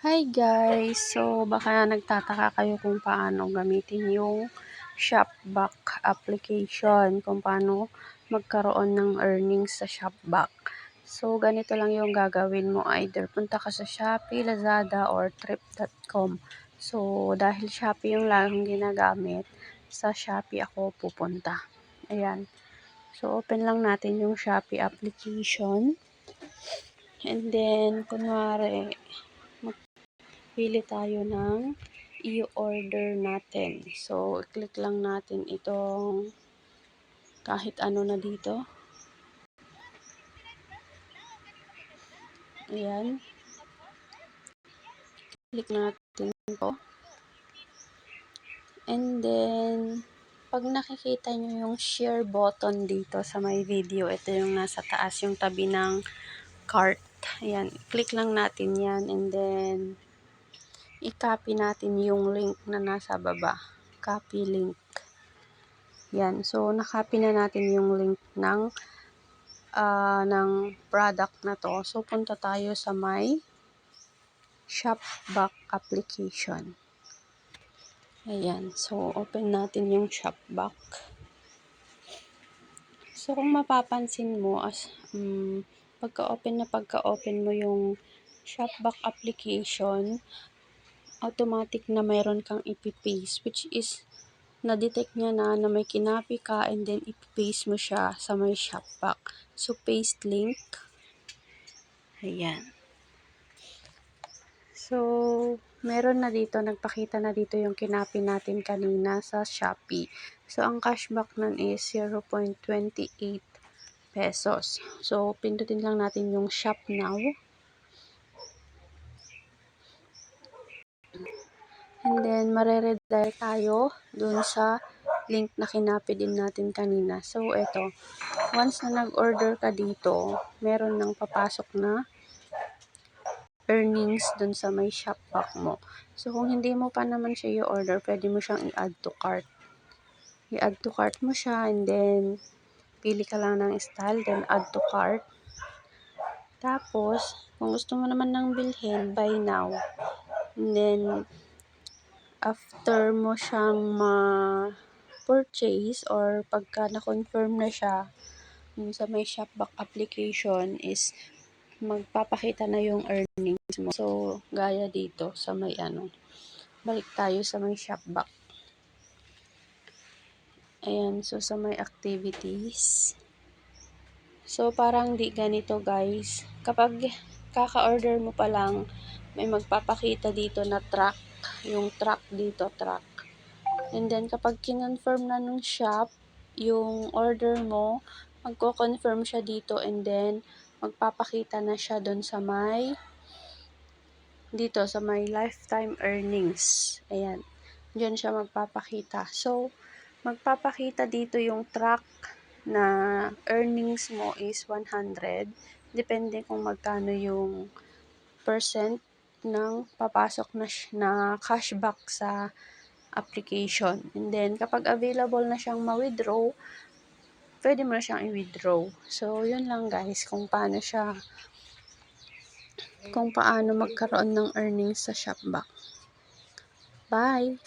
Hi guys! So, baka nagtataka kayo kung paano gamitin yung Shopback application, kung paano magkaroon ng earnings sa Shopback. So, ganito lang yung gagawin mo. Either punta ka sa Shopee, Lazada, or Trip.com. So, dahil Shopee yung laging ginagamit, sa Shopee ako pupunta. Ayan. So, open lang natin yung Shopee application. And then, kunwari, pili tayo ng i-order natin. So, click lang natin itong kahit ano na dito. Ayan. Click natin ito. And then, pag nakikita nyo yung share button dito sa may video, ito yung nasa taas, yung tabi ng cart. Ayan, click lang natin yan. And then, i-copy natin yung link na nasa baba. Copy link. Yan. So, nakopy na natin yung link ng uh, ng product na to. So, punta tayo sa may Shopback application. Ayan. So, open natin yung Shopback. So, kung mapapansin mo, as, um, pagka-open na pagka-open mo yung Shopback application, automatic na mayroon kang ipipaste which is na-detect niya na na may kinapi ka and then ipipaste mo siya sa may shopback. So, paste link. Ayan. So, meron na dito, nagpakita na dito yung kinapi natin kanina sa Shopee. So, ang cashback nun is 0.28 pesos. So, pindutin lang natin yung shop now. And then, mareredirect tayo dun sa link na kinapi din natin kanina. So, eto. Once na nag-order ka dito, meron nang papasok na earnings dun sa may shopback mo. So, kung hindi mo pa naman siya i-order, pwede mo siyang i-add to cart. I-add to cart mo siya and then pili ka lang ng style, then add to cart. Tapos, kung gusto mo naman ng bilhin, buy now. And then, after mo siyang ma-purchase or pagka na-confirm na siya sa may Shopback application is magpapakita na yung earnings mo. So, gaya dito sa may ano, balik tayo sa may Shopback. Ayan, so sa may activities. So, parang di ganito guys. Kapag kaka-order mo pa lang, may magpapakita dito na track yung track dito, track. And then, kapag kinonfirm na nung shop, yung order mo, magko-confirm siya dito and then, magpapakita na siya doon sa may, dito, sa may lifetime earnings. Ayan. Diyan siya magpapakita. So, magpapakita dito yung track na earnings mo is 100. Depende kung magkano yung percent ng papasok na, na cashback sa application. And then, kapag available na siyang ma-withdraw, pwede mo na siyang i-withdraw. So, yun lang guys, kung paano siya, kung paano magkaroon ng earnings sa Shopback. Bye!